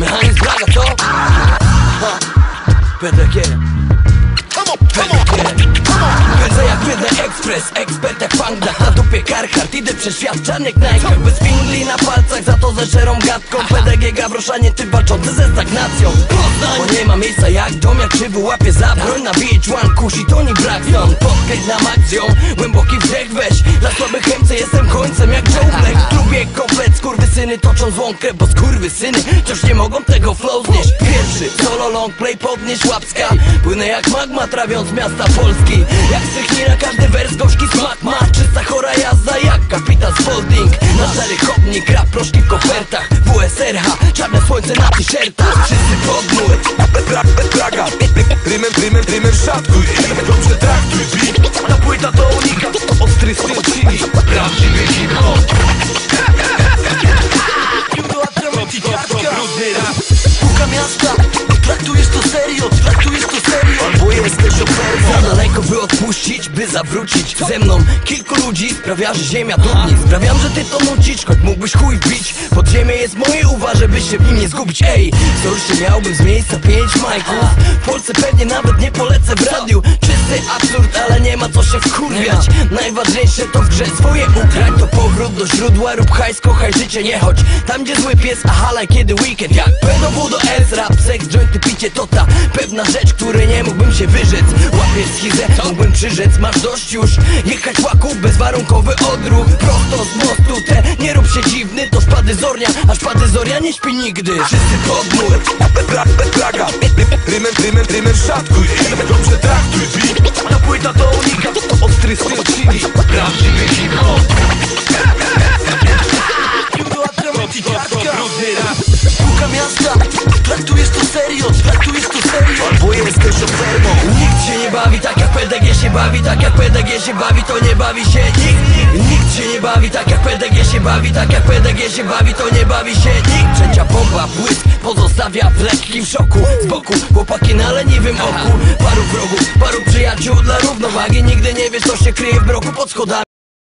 Mechanizm braga to PDG Pędzę jak bydle ekspres, ekspert jak panda. Na dupie Carhartt, idę przez świat czarniek Nike Bez pingli na palcach, za to ze szerą gadką. PDG Gawroszanie, ty walczący ze stagnacją. Poznań, bo nie ma miejsca jak dom, jak krzywy łapie za broń. Na VH1 kusi Tony Braxton Podcast na maksją, głęboki wdech weź. Dla słabych MC jestem końcem jak Joe Black Lubię komplet, skurwysyny toczą złą krew Bo skurwysyny wciąż nie mogą tego flow znieść Pierwszy solo long play podnieś łapska Płynę jak magma trawiąc miasta Polski Jak strychnina każdy wers gorzki smak ma Czysta chora jazda jak kapitan Spalding Na szary chodnik, rap proszki w kopertach WSRH, czarne słońce na t-shirtach Wszyscy pod mur Plaga Rymem, rymem, rymem szatkuj Dobrze traktuj Puka miasta, traktujesz to serio, traktujesz to serio. Albo jesteś ofermą Za daleko by odpuścić, by zawrócić. Ze mną kilku ludzi sprawia, że ziemia dudni. Sprawiam, że ty to nucisz, choć mógłbyś chuj wbić Pod ziemię jest moje uwa, żeby się w nim nie zgubić. Ej, się miałbym z miejsca pięć majków? W Polsce pewnie nawet nie polecę w radiu. Czysty absurd, ale nie ma co się wkurwiać. Najważniejsze to w grze swoje ugrać To powrót do źródła, rób hajs, kochaj życie, nie chodź Tam gdzie zły pies, a halaj kiedy weekend. Jak PW do S, rap, seks, jointy, picie to ta Pewna rzecz, której nie mógłbym się wyrzec. Łapiesz schizę, mógłbym przyrzec. Masz dość już, jechać łaku, bezwarunkowy odruch. Prosto z mostu, te, nie rób się dziwny To szpady zornia, a szpady zornia nie śpi nigdy. Wszyscy pod mur Pla- Plaga Rymem, rymem, rymem szatkuj. Dobrze traktuj Puka miasta, traktujesz to serio, traktujesz to serio. Albo jesteś ofermą Nikt się nie bawi tak jak PDG się bawi, tak jak PDG się bawi, to nie bawi się nikt. Nikt się nie bawi tak jak PDG się bawi, tak jak PDG się bawi, to nie bawi się nikt. Trzecia bomba, błysk pozostawia w lekkim szoku. Z boku chłopaki na leniwym oku. Paru wrogów, paru przyjaciół dla równowagi. Nigdy nie wiesz co się kryje w mroku pod schodami